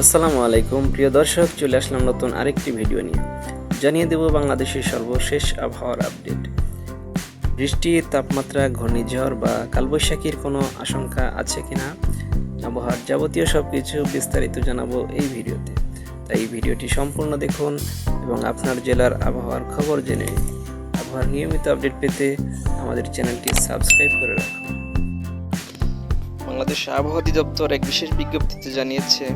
আসসালামু আলাইকুম, প্রিয় দর্শক, চলে আসলাম নতুন আরেকটি ভিডিও নিয়ে। জানিয়ে দেব বাংলাদেশের সর্বশেষ আবহাওয়ার আপডেট। বৃষ্টি, তাপমাত্রা, ঘূর্ণিঝড় বা কালবৈশাখীর কোনো আশঙ্কা আছে কিনা? আবহাওয়ার যাবতীয় সব কিছু বিস্তারিত জানাব এই ভিডিওতে। তাই ভিডিওটি সম্পূর্ণ দেখুন এবং আপনার জেলার আবহাওয়ার খবর জেনে নিন আবহাওয়ার নিয়মিত আপডেট পেতে আমাদের চ্যানেলটি সাবস্ক্রাইব করে রাখুন। বাংলাদেশ আবহাওয়া অধিদপ্তর এক বিশেষ বিজ্ঞপ্তিতে জানিয়েছে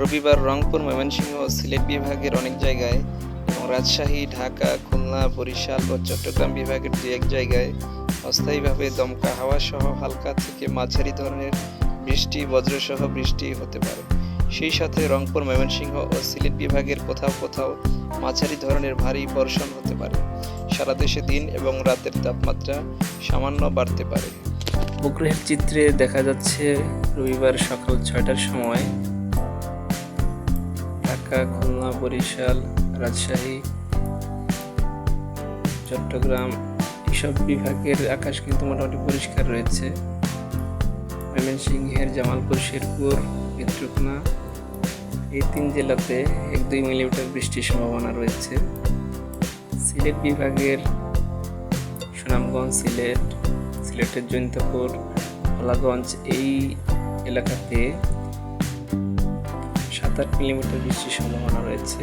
রবিবার রংপুর, ময়মনসিংহ ও সিলেট বিভাগের অনেক জায়গায় এবং রাজশাহী, ঢাকা, খুলনা, বরিশাল ও চট্টগ্রাম বিভাগের দু এক জায়গায় অস্থায়ীভাবে দমকা হাওয়া সহ হালকা থেকে মাঝারি ধরনের বৃষ্টি, বজ্রসহ বৃষ্টি হতে পারে। সেই সাথে রংপুর, ময়মনসিংহ ও সিলেট বিভাগের কোথাও কোথাও মাঝারি ধরনের ভারী বর্ষণ হতে পারে। সারা দেশে দিন এবং রাতের তাপমাত্রা সামান্য বাড়তে পারে। উপগ্রহের চিত্রে দেখা যাচ্ছে রবিবার সকাল ছয়টার সময় ঢাকা, খুলনা, বরিশাল, রাজশাহী, চট্টগ্রাম এসব বিভাগের আকাশ কিন্তু মোটামুটি পরিষ্কার রয়েছে। ময়মনসিংহের জামালপুর, শেরপুর, নেত্রকোনা এই তিন জেলাতে এক দুই মিলিমিটার বৃষ্টির সম্ভাবনা রয়েছে। সিলেট বিভাগের সুনামগঞ্জ, সিলেট, সিলেটের জৈন্তপুর ভোলাগঞ্জ এই এলাকাতে সাত আট মিলিমিটার বৃষ্টির সম্ভাবনা রয়েছে।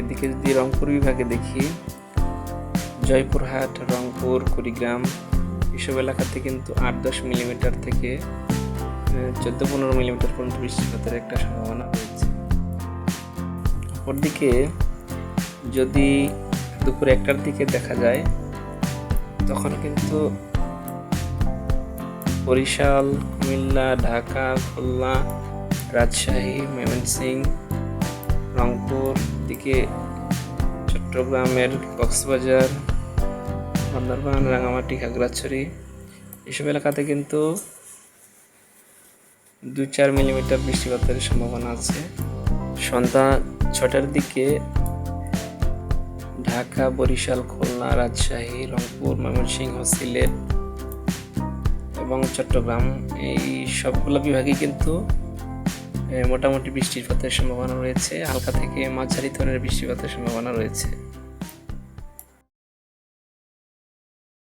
এদিকে যদি রংপুর বিভাগে দেখি, জয়পুরহাট, রংপুর, কুড়িগ্রাম, এসব এলাকাতে কিন্তু আট দশ মিলিমিটার থেকে চোদ্দ পনেরো মিলিমিটার পর্যন্ত বৃষ্টিপাতের একটা সম্ভাবনা রয়েছে। অপরদিকে যদি দুপুর একটার দিকে দেখা যায়, তখন কিন্তু বরিশাল, কুমিল্লা, ঢাকা, খুলনা রাজশাহী ময়মনসিংহ রংপুর, দিকে চট্টগ্রামের কক্সবাজার বান্দরবান রাঙামাটি খাগড়াছড়ি। এসব এলাকাতে কিন্তু দু চার মিলিমিটার বৃষ্টিপাতের সম্ভাবনা আছে। সন্ধ্যা ছটার দিকে ঢাকা, বরিশাল, খুলনা, রাজশাহী, রংপুর ময়মনসিংহ সিলেট এবং চট্টগ্রাম, এই সবগুলো বিভাগে কিন্তু মোটামুটি বৃষ্টিপাতের সম্ভাবনা রয়েছে। হালকা থেকে মাঝারি ধরনের বৃষ্টিপাতের সম্ভাবনা রয়েছে।